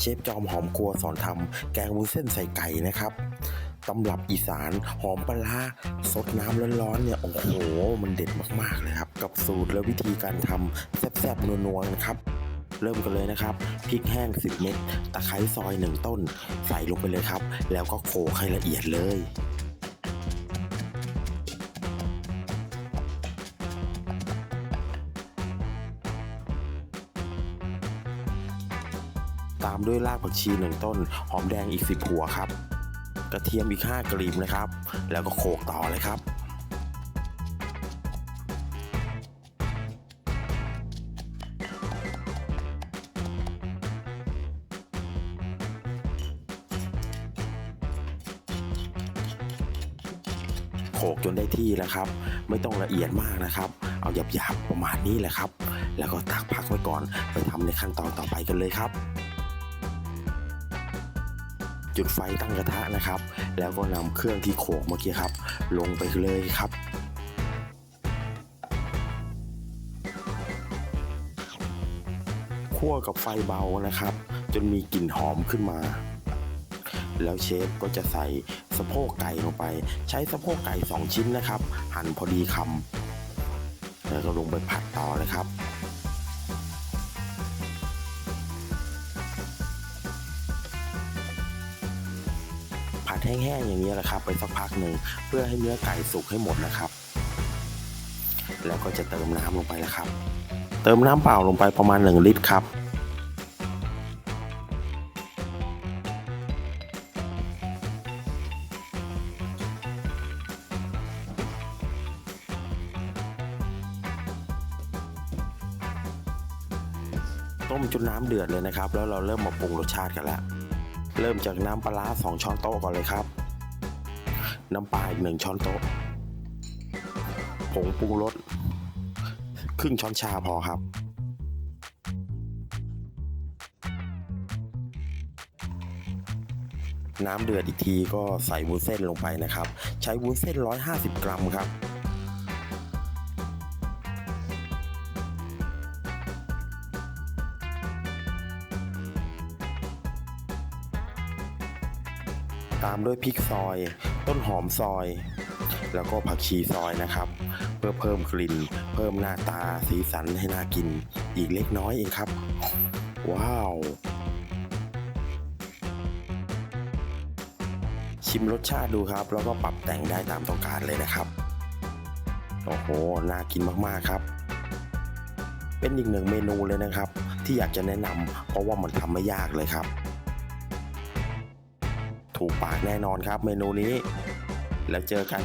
เชฟจอมหอมครัวสอนทำแกงวุ้นเส้นใส่ไก่นะครับตำรับอีสานหอมปลาสดน้ำร้อนๆเนี่ยโอ้โห มันเด็ดมากๆเลยครับ กับสูตรและวิธีการทำแซ่บๆนัวๆนะครับ เริ่มกันเลยนะครับพริกแห้ง 10 เม็ดตะไคร้ซอย 1 ต้น ใส่ลงไปเลยครับ แล้วก็โขลกให้ละเอียดเลย ตามด้วยรากผักชี 1 ต้น หอมแดงอีก 10 หัวครับ กระเทียมอีก 5กลีบนะครับ แล้วก็โขกต่อเลยครับโขกจนได้ที่แล้วครับ ไม่ต้องละเอียดมากนะครับ เอาหยาบๆประมาณนี้แหละครับ แล้วก็ตักพักไว้ก่อนไปทำในขั้นตอนต่อไปกันเลยครับ จุดไฟตั้งกระทะนะครับ แล้วก็นำเครื่องที่โขกเมื่อกี้ครับ ลงไปเลยครับคั่วกับไฟเบานะครับ จนมีกลิ่นหอมขึ้นมา แล้วเชฟก็จะใส่สะโพกไก่ลงไป ใช้สะโพกไก่ 2 ชิ้นนะครับ หั่นพอดีคำแล้วก็ลงไปผัดต่อเลยครับ ผัดแห้งๆอย่างนี้แหละครับไปสักพักหนึ่งเพื่อให้เนื้อไก่สุกให้หมดนะครับ แล้วก็จะเติมน้ำลงไปแล้วครับ เติมน้ำเปล่าลงไปประมาณ 1 ลิตรครับ ต้มจนน้ำเดือดเลยนะครับ แล้วเราเริ่มมาปรุงรสชาติกันแล้ว เริ่มจากน้ำปลาร้าสองช้อนโต๊ะก่อนเลยครับ น้ำปลาอีกหนึ่งช้อนโต๊ะ ผงปรุงรสครึ่งช้อนชาพอครับ น้ำเดือดอีกทีก็ใส่วุ้นเส้นลงไปนะครับ ใช้วุ้นเส้น 150 กรัมครับ ตามด้วยพริกซอย ต้นหอมซอย แล้วก็ผักชีซอยนะครับ เพื่อเพิ่มกลิ่น เพิ่มหน้าตาสีสันให้น่ากิน อีกเล็กน้อยเองครับ ว้าว ชิมรสชาติดูครับ แล้วก็ปรับแต่งได้ตามต้องการเลยนะครับ โอ้โห น่ากินมากๆครับเป็นอีกหนึ่งเมนูเลยนะครับ ที่อยากจะแนะนำเพราะว่ามันทำไม่ยากเลยครับ ถูกปากแน่นอนครับเมนูนี้ แล้วเจอกัน